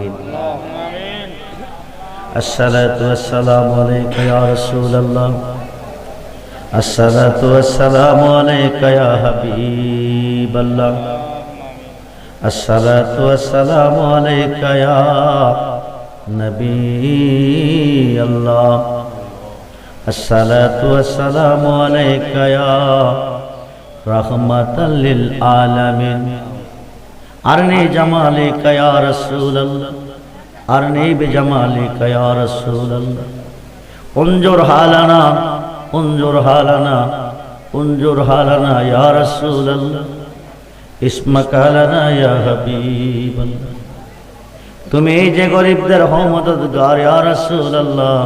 العالمين الصلاة والسلام عليك يا رسول الله. الصلاة والسلام عليك يا حبيب الله. الصلاة والسلام عليك يا نبي الله. الصلاة والسلام عليك يا رحمة للعالمين. Arne cemalik ya Resulallah. Arne bi cemalik ya Resulallah. Unzur halana Unzur halana Unzur halana ya Resulallah. İsmak halana ya Habiballah তুমি যে গরিবদের হও মদতগার ইয়া রাসূলুল্লাহ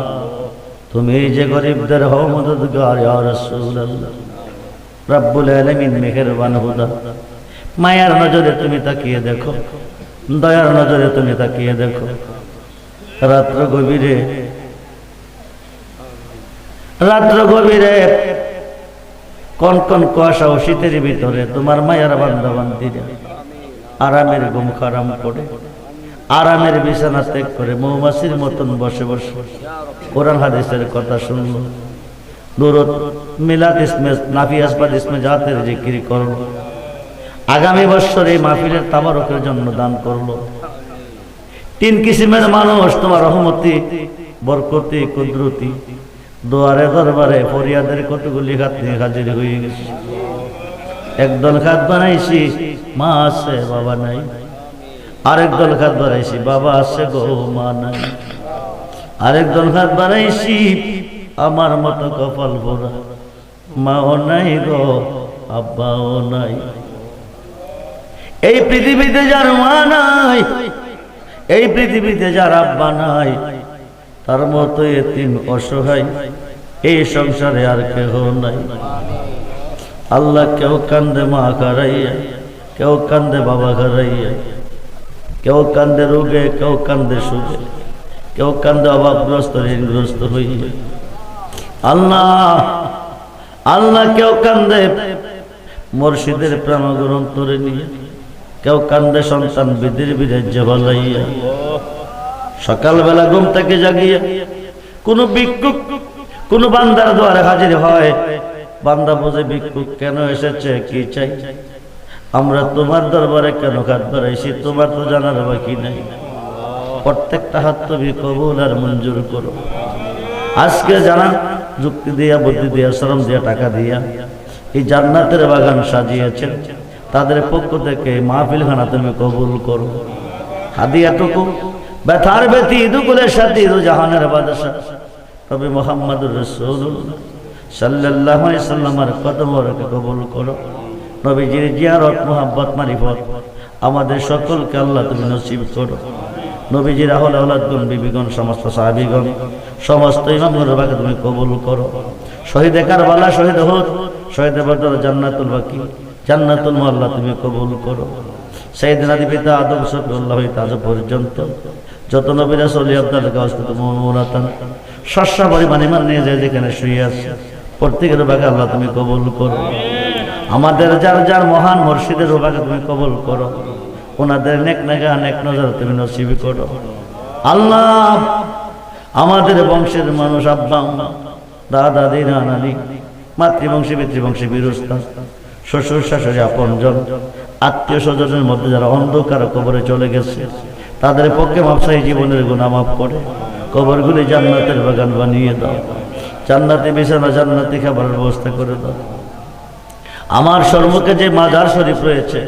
তুমি যে গরিবদের হও মদতগার ইয়া রাসূলুল্লাহ রব্বুল আলামিন মেহেরবান হুদা মায়ার নজরে তুমি তাকিয়ে দেখো, দয়ার নজরে তুমি তাকিয়ে দেখো। রাত্র গভীরে রাত্র গভীরে কোন কোন কুয়াশা ও শীতের ভিতরে তোমার মায়ার বান্দা বান্দিরা আরামের ঘুম খারাম করে, আরামের বিছানা ত্যাগ করে মৌমাছির মতন বসে বসে কোরআন হাদিসের কথা শুনল। দুরত মিলাদ ইসমে, নাফি আসবাদ ইসমে জাতের জিকির করল। আগামী বছর এই মাহফিলের তাবারকের জন্য দান করল। তিন কিসিমের মানুষ, তোমার রহমতি, বরকতি, কুদরতি। দোয়ারে দরবারে ফরিয়াদের কতগুলি খাত নিয়ে হাজির হয়ে গেছে। একদল খাত বানাইছি, মা আছে, বাবা নাই। আরেক দল খাত বানাইছি, বাবা আছে গো, মা নাই। আরেক দল খাত বানাইছি, আমার মতো কপাল ভরা। মাও নাই গো, আব্বাও নাই। এই পৃথিবীতে যার মা নাই, এই পৃথিবীতে যার আব্বা নাই, তার মতো এতিম অসহায় এই সংসারে আর কেহ নাই। আল্লাহ কেউ কান্দে মা কারাইয়া কেউ কান্দে বাবা কারাইয়া কেউ কান্দে রোগে, কেউ কান্দে সুখে, কেউ কান্দে অভাবগ্রস্ত, ঋণগ্রস্ত হইয়া। আল্লাহ আল্লাহ কেউ কান্দে মুর্শিদের প্রেম গ্রন্থরে নিয়ে। কেউ কান্দে সন্তান বিধির বিরাজ্য বলাইয়া। সকালবেলা ঘুম থেকে জাগিয়া কোন ভিক্ষুক, কোন বান্দার দ্বারে হাজির হয়। বান্দা বোঝে, ভিক্ষুক কেন এসেছে? কি চাই? আমরা তোমার দরবারে কেন কাজ বাড়াইছি তোমার তো জানার বাকি নাই। প্রত্যেকটা হাত তুমি কবুল আর মঞ্জুর করো। আজকে জানান যুক্তি দিয়া, বুদ্ধি দিয়া, শ্রম দিয়া, টাকা দিয়া এই জান্নাতের বাগান সাজিয়েছেন। তাদের পক্ষ থেকে মাহফিল খানা তুমি কবুল করো। হাদিয়াটুকু, ব্যথার ব্যথি দুকুলের সাথে জাহানের বাদশা তবে মোহাম্মদুর রসুল সাল্লাহ সাল্লামার কদমরকে কবুল করো। নবীজির জিয়ারত মোহাম্মত মারিফত আমাদের সকলকে আল্লাহ তুমি নসিব করো। নবীজির আহল আহ্লাদগণ বিবিগণ, সমস্ত সাহাবিগণ, সমস্ত ইমামগুলোকে তুমি কবুল করো। শহীদ কারবালা, শহীদ হোক শহীদ বদর, জান্নাতুল বাকি। জান্নাতুল মোল্লা তুমি কবুল করো। সেই দিনাদি পিতা আদম সফিউল্লাহ আজ পর্যন্ত যত নবীরা সলি আব্দাল গাউসকুত মৌলাতান শস্য পরিমাণ ইমান নিয়ে যায় যেখানে শুয়ে আছে। প্রত্যেকের ভাগে আল্লাহ তুমি কবুল করো। আমাদের যার যার মহান মুর্শিদের ভাগে তুমি কবুল করো। ওনাদের নেক নেগা নেক নজর তুমি নসিবি করো। আল্লাহ, আমাদের বংশের মানুষ আব্বা, দাদা দিদা নানি, মাতৃবংশী, পিতৃবংশী বিরস্তা শ্বশুর শাশুড়ি আপনজন আত্মীয় স্বজনের মধ্যে যারা অন্ধকার কবরে চলে গেছে, তাদের পক্ষে মাপসাই জীবনের গুণা মাফ করে। কবরগুলি জান্নাতের বাগান বানিয়ে দাও। জান্নাতি বিছানা, জান্নাতি খাবারের ব্যবস্থা করে দাও। আমার সম্মুখে যে মাজার শরীফ রয়েছে,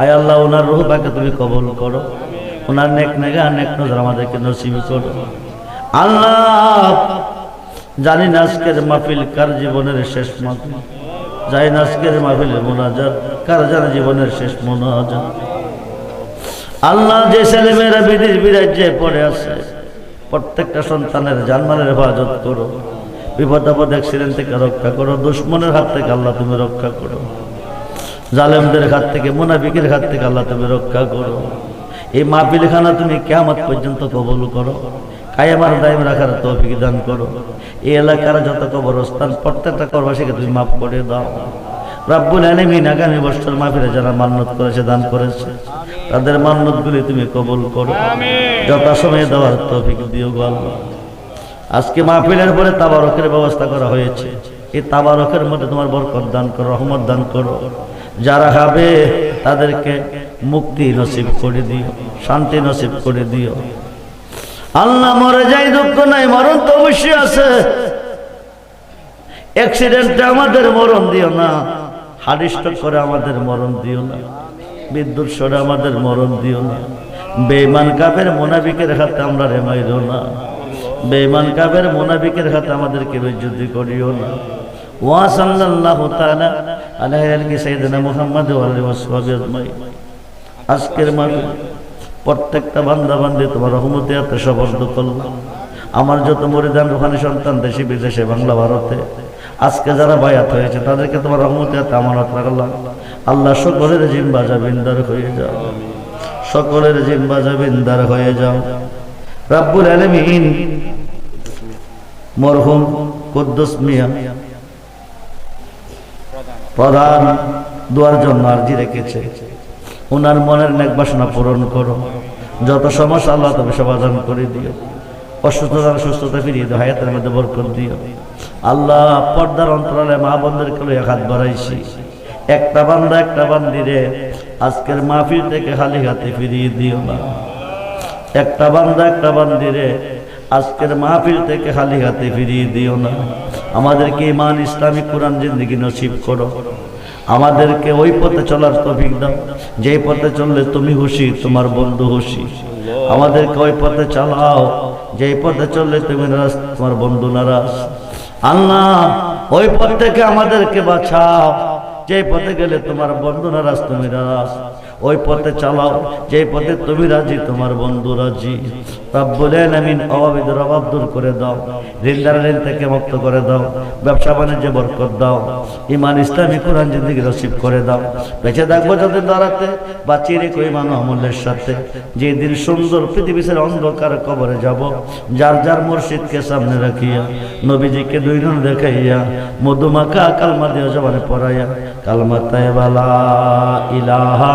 আয় আল্লাহ, ওনার রুহ পাকে তুমি কবল করো। ওনার নেক নেগা, নেক নজর আমাদেরকে নসিব করো। আল্লাহ, জানি না আজকের মাহফিল কার জীবনের শেষ মাহফিল। যাই না আজকের মাহফিলের মোনাজাত, কার জানে জীবনের শেষ মোনাজাত? আল্লাহ যে ছেলেমেয়েরা বিধির বিরাজ্যে পড়ে আছে, প্রত্যেকটা সন্তানের জানমালের হেফাজত করো। বিপদ আপদ অ্যাক্সিডেন্ট থেকে রক্ষা করো। দুশ্মনের হাত থেকে আল্লাহ তুমি রক্ষা করো। জালেমদের হাত থেকে, মুনাফিকের হাত থেকে আল্লাহ তুমি রক্ষা করো। এই মাহফিলখানা তুমি কেমন পর্যন্ত কবল করো। কায়ামার দায়ম রাখার তৌফিক দান করো। এই এলাকার যত কবরস্থান প্রত্যেকটা করবাসীকে তুমি মাফ করে দাও। রাব্বুল আলমিন আগামী বছর মাহফিলে যারা মান্নত করেছে দান করেছে তাদের মান্যতগুলি তুমি কবুল করো। যথাসময়ে দেওয়ার তৌফিক দিও গো আল্লাহ। আজকে মাহফিলের পরে তাবারকের ব্যবস্থা করা হয়েছে। এই তাবারকের মধ্যে তোমার বরকত দান করো রহমত দান করো। যারা খাবে তাদেরকে মুক্তি নসিব করে দিও শান্তি নসিব করে দিও। আল্লাহ মরে যাই, দুঃখ নাই, মরণ তো অবশ্যই আছে। অ্যাক্সিডেন্টে আমাদের মরণ দিও না। হারিষ্ট করে আমাদের মরণ দিও না। বিদ্যুৎ সরে আমাদের মরণ দিও না। বেইমান কাপের মোনাবিকের হাতে আমরা রেমাইরো না। বেইমান কাপের মোনাবিকের হাতে আমাদেরকে বেজ্জুতি করিও না। ওয়া সাল্লাল্লাহু তাআলা আলাইহি আলকি সাইয়্যিদিনা মুহাম্মদ ওয়া আলিহি ওয়াসহাবিহি আজমাইন। আজকের মাহফিল প্রত্যেকটা বান্দা বান্দি তোমার রহমতে হাতে সবর্দ করলাম আমার যত মরিদান রোহানি সন্তান, দেশে বিদেশে, বাংলা, ভারতে। আজকে যারা বায়াত হয়েছে, তাদেরকে তোমার রহমতে হাতে আমানত রাখলাম। আল্লাহ, সকলের জিম্বা জাবিন্দার হয়ে যাও। সকলের জিম্বা জাবিন্দার হয়ে যাও। রাব্বুল আলামিন, মরহুম কুদ্দুস মিয়া, প্রধান দুয়ার জন্য আর্জি রেখেছে। ওনার মনের নেক বাসনা পূরণ করো। যত সমস্যা আল্লাহ তবে সমাধান করে দিও। অসুস্থতা সুস্থতা ফিরিয়ে দিও, হায়াতের মধ্যে বরকত দিও। আল্লাহ পর্দার অন্তরালে মা বন্ধেরকে লইয়া হাত বাড়াইছি। একটা বান্দা, একটা বান্দিরে আজকের মাহফিল থেকে খালি হাতে ফিরিয়ে দিও না। একটা বান্দা, একটা বান্দিরে আজকের মাহফিল থেকে খালি হাতে ফিরিয়ে দিও না। আমাদেরকে ইমান ইসলামিক কোরআন জিন্দগি নসিব করো। আমাদেরকে ওই পথে চলার তফিক দাও। যেই পথে চললে তুমি খুশি, তোমার বন্ধু খুশি। আমাদেরকে ওই পথে চালাও। যেই পথে চললে তুমি নারাজ, তোমার বন্ধু নারাজ। আল্লাহ, ওই পথ থেকে আমাদেরকে বাঁচাও। যেই পথে গেলে তোমার বন্ধু নারাজ, তুমি নারাজ। ওই পথে চালাও, যেই পথে তুমি রাজি, তোমার বন্ধু রাজি। রব্বুল আলামিন অভাবীদের অভাব দূর করে দাও ঋণদার ঋণ থেকে মুক্ত করে দাও, ব্যবসা বাণিজ্যে বরকত দাও ইমান ইসলামী কোরআন জিন্দিগি রসিব করে দাও। বেঁচে থাকব যাদের দাঁড়াতে বাঁচিয়ে রেখো ইমান আমলের সাথে। যে দিন সুন্দর পৃথিবীর অন্ধকার কবরে যাব, যার যার মুর্শিদকে সামনে রাখিয়া, নবীজিকে দুই নুন দেখাইয়া, মধুমাখা কালমা দিয়ে জবানে পড়াইয়া কালমা তাইবালা ইলাহা